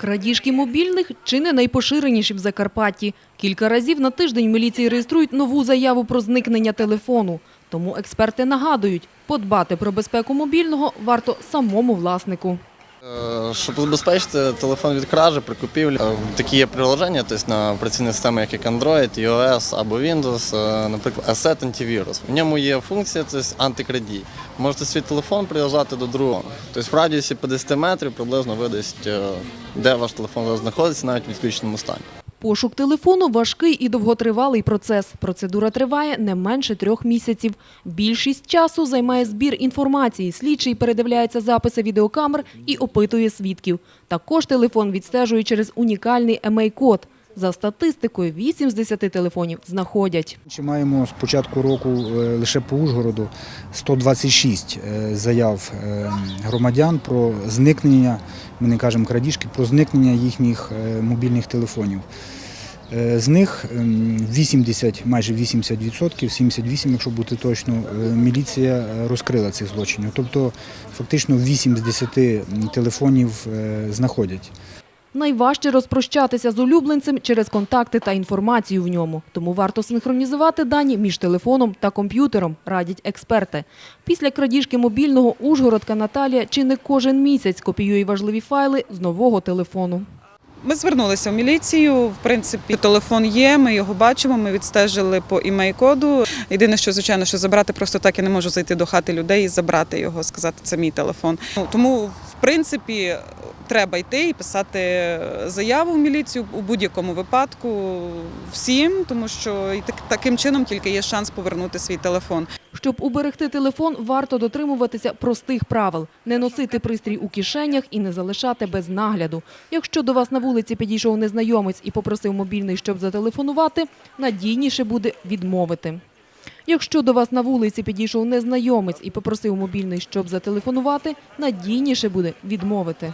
Крадіжки мобільних чи не найпоширеніші в Закарпатті. Кілька разів на тиждень міліції реєструють нову заяву про зникнення телефону. Тому експерти нагадують, подбати про безпеку мобільного варто самому власнику. Е, Щоб забезпечити телефон від кражі при купівлі, е, такі є приложення, тобто на операційні системи, як Android, iOS або Windows, е, наприклад, Asset Antivirus. В ньому є функція тобто, антикрадій. Можете свій телефон прив'язати до другого. Тобто в радіусі 50 метрів приблизно видасть, е, де ваш телефон зараз знаходиться, навіть в відключеному стані. Пошук телефону – важкий і довготривалий процес. Процедура триває не менше трьох місяців. Більшість часу займає збір інформації. Слідчий передивляється записи відеокамер і опитує свідків. Також телефон відстежує через унікальний емей-код. За статистикою, 8 з 10 телефонів знаходять. Чи маємо з початку року е, лише по Ужгороду 126 е, заяв е, громадян про зникнення, ми не кажемо крадіжки, про зникнення їхніх мобільних телефонів. З них ем, 80, майже 80%, 78, якщо бути точно, міліція розкрила цих злочинів. Тобто фактично 8 з 10 телефонів знаходять. Найважче розпрощатися з улюбленцем через контакти та інформацію в ньому. Тому варто синхронізувати дані між телефоном та комп'ютером, радять експерти. Після крадіжки мобільного Ужгородка Наталія чи не кожен місяць копіює важливі файли з нового телефону. Ми звернулися в міліцію. В принципі, телефон є. Ми його бачимо. Ми відстежили по імей-коду. Єдине, що звичайно, що забрати просто так я не можу зайти до хати людей і забрати його, сказати, це мій телефон. Тому, в принципі, треба йти і писати заяву в міліцію у будь-якому випадку всім, тому що і так, таким чином тільки є шанс повернути свій телефон. Щоб уберегти телефон, варто дотримуватися простих правил – не носити пристрій у кишенях і не залишати без нагляду. Якщо до вас на вулиці підійшов незнайомець і попросив мобільний, щоб зателефонувати, надійніше буде відмовити. Якщо до вас на вулиці підійшов незнайомець і попросив мобільний, щоб зателефонувати, надійніше буде відмовити.